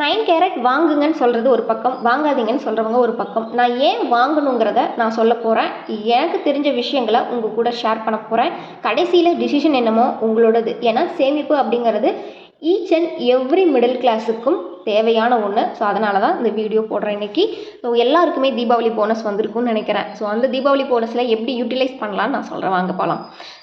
Nine carrot வாங்குங்கன்னு சொல்கிறது ஒரு பக்கம் வாங்காதீங்கன்னு சொல்கிறவங்க ஒரு பக்கம். நான் ஏன் வாங்கணுங்கிறத நான் சொல்ல போகிறேன் எனக்கு தெரிஞ்ச விஷயங்களை உங்கள் கூட ஷேர் பண்ண போகிறேன் கடைசியில் டிசிஷன் என்னமோ உங்களோடது. ஏன்னா சேமிப்பு அப்படிங்கிறது ஈச் அண்ட் எவ்ரி மிடில் கிளாஸுக்கும் தேவையான ஒன்று ஸோ அதனால தான் இந்த வீடியோ போடுறேன் இன்றைக்கி ஸோ எல்லாருக்குமே தீபாவளி போனஸ் வந்திருக்கும்னு நினைக்கிறேன். ஸோ அந்த தீபாவளி போனஸில் எப்படி யூட்டிலைஸ் பண்ணலான்னு நான் சொல்கிறேன் வாங்க போகலாம்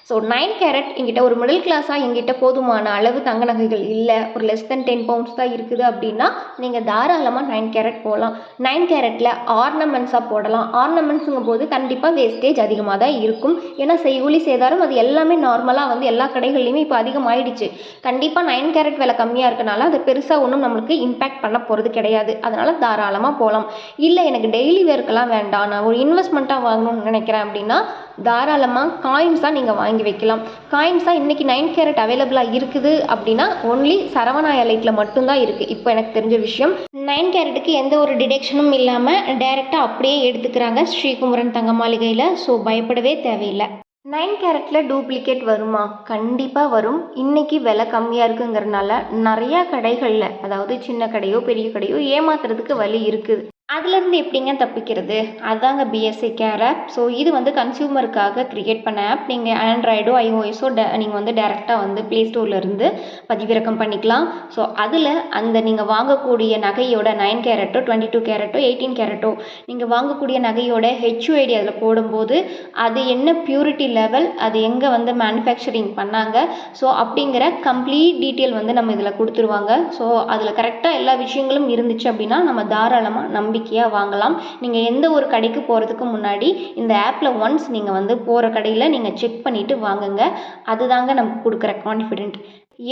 ஸோ நைன் கேரட் எங்கிட்ட ஒரு மிடில் கிளாஸாக எங்கிட்ட போதுமான அளவு தங்க நகைகள் இல்லை. ஒரு லெஸ் தென் டென் பவுண்ட்ஸ் தான் இருக்குது அப்படின்னா நீங்கள் தாராளமாக நைன் கேரட் போகலாம் நைன் கேரட்டில் ஆர்னமெண்ட்ஸாக போடலாம். ஆர்னமெண்ட்ஸுங்கும் போது கண்டிப்பாக வேஸ்டேஜ் அதிகமாக தான் இருக்கும். ஏன்னா செய்கூலி சேதாரம் அது எல்லாமே நார்மலாக வந்து எல்லா கடைகள்லையுமே இப்போ அதிகமாகிடுச்சு கண்டிப்பாக நைன் கேரட் விலை கம்மியாக இருக்கனால அது பெருசாக ஒன்றும் நம்மளுக்கு இம்பேக்ட் பண்ண போகிறது கிடையாது. அதனால் தாராளமாக போகலாம் இல்லை எனக்கு டெய்லி வேர்க்கெல்லாம் வேண்டாம். நான் ஒரு இன்வெஸ்ட்மெண்ட்டாக வாங்கணும்னு நினைக்கிறேன் அப்படின்னா தாராளமாக காயின்ஸாக நீங்கள் வாங்கி வைக்கலாம். காயின்ஸாக இன்றைக்கி நைன் கேரட் அவைலபிளாக இருக்குது அப்படின்னா ஒன்லி சரவணா எலைட்டில் மட்டும்தான் இருக்குது இப்போ எனக்கு தெரிஞ்ச விஷயம் நைன் கேரட்டுக்கு எந்த ஒரு டிடெக்ஷனும் இல்லாமல் டைரெக்டாக அப்படியே எடுத்துக்கிறாங்க ஸ்ரீகுமரன் தங்க மாளிகையில் ஸோ பயப்படவே தேவையில்லை. நைன் கேரட்டில் டூப்ளிகேட் வருமா? கண்டிப்பாக வரும். இன்றைக்கி விலை கம்மியாக இருக்குங்கிறனால நிறையா கடைகளில் அதாவது சின்ன கடையோ பெரிய கடையோ ஏமாத்துறதுக்கு வழி இருக்குது. அதுலேருந்து எப்படிங்க தப்பிக்கிறது? அதாங்க பிஎஸ்சி கேர். ஆப் ஸோ இது வந்து கன்சியூமருக்காக க்ரியேட் பண்ண ஆப் நீங்கள் ஆண்ட்ராய்டோ ஐஓஎஸோ ட நீங்கள் வந்து டேரெக்டாக வந்து ப்ளே ஸ்டோர்லேருந்து பதிவிறக்கம் பண்ணிக்கலாம். ஸோ அதில் அந்த நீங்கள் வாங்கக்கூடிய நகையோட நைன் கேரட்டோ டுவெண்ட்டி டூ கேரட்டோ எயிட்டீன் கேரட்டோ நீங்கள் வாங்கக்கூடிய நகையோட ஹெச்யூஐடி அதில் போடும்போது அது என்ன பியூரிட்டி லெவல் அது எங்கே வந்து மேனுஃபேக்சரிங் பண்ணாங்க? ஸோ அப்படிங்கிற கம்ப்ளீட் டீட்டெயில் வந்து நம்ம இதில் கொடுத்துருவாங்க. ஸோ அதில் கரெக்டாக எல்லா விஷயங்களும் இருந்துச்சு அப்படின்னா நம்ம தாராளமாக நம்பிக்கையாக வாங்கலாம். நீங்கள் எந்த ஒரு கடைக்கு போகிறதுக்கு முன்னாடி இந்த ஆப்பில் ஒன்ஸ் நீங்கள் வந்து போகிற கடையில் நீங்கள் செக் பண்ணிவிட்டு வாங்குங்க. அதுதாங்க நமக்கு கொடுக்குற கான்ஃபிடென்ட்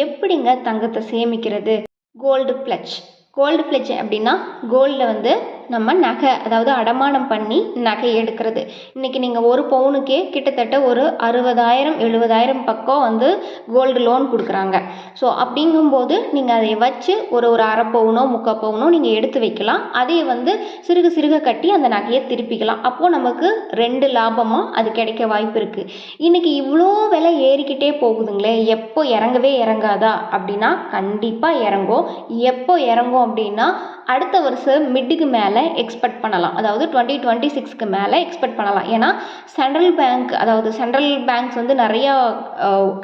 எப்படிங்க தங்கத்தை சேமிக்கிறது? கோல்டு பிளட்ஜ் கோல்டு பிளட்ஜ் அப்படின்னா கோல்டில் வந்து நம்ம நகை அதாவது அடமானம் பண்ணி நகை எடுக்கிறது. இன்றைக்கி நீங்கள் ஒரு பவுனுக்கே கிட்டத்தட்ட ஒரு அறுபதாயிரம் எழுபதாயிரம் பக்கம் வந்து கோல்டு லோன் கொடுக்குறாங்க. ஸோ அப்படிங்கும்போது நீங்கள் அதை வச்சு ஒரு ஒரு அரை பவுனோ முக்கால் பவுனோ நீங்கள் எடுத்து வைக்கலாம். அதையே வந்து சிறுக சிறுக கட்டி அந்த நகையை திருப்பிக்கலாம். அப்போது நமக்கு ரெண்டு லாபமாக அது கிடைக்க வாய்ப்பு இருக்குது இன்றைக்கி இவ்வளோ விலை ஏறிக்கிட்டே போகுதுங்களே எப்போ இறங்கவே இறங்காதா? அப்படின்னா கண்டிப்பாக இறங்கும். எப்போ இறங்கும் அப்படின்னா அடுத்த வருஷம் மிட்டுக்கு மேலே எக்ஸ்பெக்ட் பண்ணலாம். அதாவது டுவெண்ட்டி டுவெண்ட்டி சிக்ஸ்க்கு மேலே எக்ஸ்பெக்ட் பண்ணலாம். ஏன்னா சென்ட்ரல் பேங்க் அதாவது சென்ட்ரல் பேங்க்ஸ் வந்து நிறையா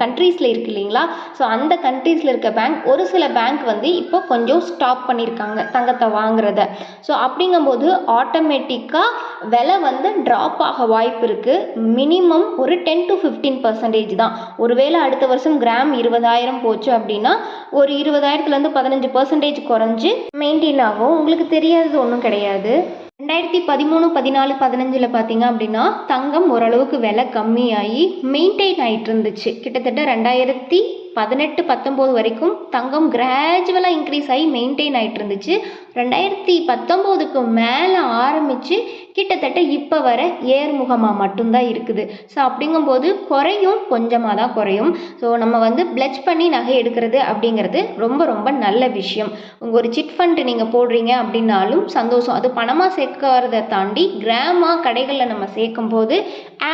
கண்ட்ரீஸில் இருக்குது இல்லைங்களா? ஸோ அந்த கண்ட்ரீஸில் இருக்க பேங்க் ஒரு சில பேங்க் வந்து இப்போ கொஞ்சம் ஸ்டாப் பண்ணியிருக்காங்க தங்கத்தை வாங்குறத. ஸோ அப்படிங்கும்போது ஆட்டோமேட்டிக்காக விலை வந்து ட்ராப் ஆக வாய்ப்பு இருக்குது மினிமம் ஒரு டென் டு ஃபிஃப்டீன் பர்சன்டேஜ் தான். ஒருவேளை அடுத்த வருஷம் கிராம் இருபதாயிரம் போச்சு அப்படின்னா ஒரு இருபதாயிரத்துலேருந்து பதினஞ்சு பர்சன்டேஜ் குறைஞ்சி மெயின்டைன் ஆகும். உங்களுக்கு தெரியாதது ஒன்றும் கிடையாது. ரெண்டாயிரத்தி பதிமூணு பதினாலு பதினஞ்சில் பார்த்தீங்க அப்படின்னா தங்கம் ஓரளவுக்கு விலை கம்மியாகி மெயின்டைன் ஆகிட்டு இருந்துச்சு. கிட்டத்தட்ட ரெண்டாயிரத்தி பதினெட்டு பத்தொம்போது வரைக்கும் தங்கம் கிராஜுவலாக இன்க்ரீஸ் ஆகி மெயின்டைன் ஆகிட்டு இருந்துச்சு. ரெண்டாயிரத்தி பத்தொம்போதுக்கு மேலே ஆரம்பித்து கிட்டத்தட்ட இப்போ வர ஏர்முகமாக மட்டும்தான் இருக்குது. ஸோ அப்படிங்கும்போது குறையும் கொஞ்சமாக தான் குறையும். ஸோ நம்ம வந்து பிளச் பண்ணி நகை எடுக்கிறது அப்படிங்கிறது ரொம்ப ரொம்ப நல்ல விஷயம். உங்கள் ஒரு சிட் ஃபண்ட் நீங்கள் போடுறீங்க அப்படின்னாலும் சந்தோஷம். அது பணமாக சேர்க்கறதை தாண்டி கிராமா கடைகளில் நம்ம சேர்க்கும் போது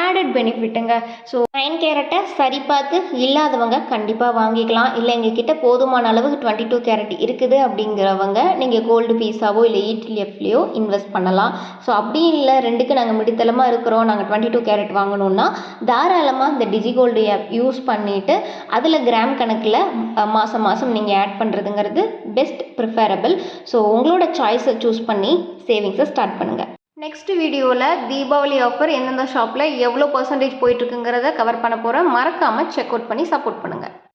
ஆடட் பெனிஃபிட்டுங்க ஸோ நைன் கேரட்டை சரி பார்த்து இல்லாதவங்க கண்டிப்பாக வாங்கிக்கலாம். இல்லை எங்ககிட்ட போதுமான அளவுக்கு டுவெண்ட்டி டூ கேரட் இருக்குது அப்படிங்கிறவங்க நீங்கள் கோல்டு பீஸாவோ இல்லை ஈடிஎஃப்லேயோ இன்வெஸ்ட் பண்ணலாம். ஸோ அப்படி இல்லை ரெண்டுக்கு நாங்கள் மிடித்தளமாக இருக்கிறோம். நாங்கள் டுவெண்ட்டி டூ கேரட் வாங்கணுன்னா தாராளமாக இந்த டிஜிகோல்டு ஆப் யூஸ் பண்ணிவிட்டு அதில் கிராம் கணக்கில் மாதம் மாதம் நீங்கள் ஆட் பண்ணுறதுங்கிறது பெஸ்ட் ப்ரிஃபரபிள் ஸோ உங்களோட சாய்ஸை சூஸ் பண்ணி சேவிங்ஸை ஸ்டார்ட் பண்ணுங்கள் நெக்ஸ்ட் வீடியோவில் தீபாவளி ஆஃபர் எந்தெந்த ஷாப்பில் எவ்வளோ பர்சன்டேஜ் போயிட்டுருக்குங்கிறத கவர் பண்ண போகிறேன் மறக்காமல் செக் அவுட் பண்ணி சப்போர்ட் பண்ணுங்கள்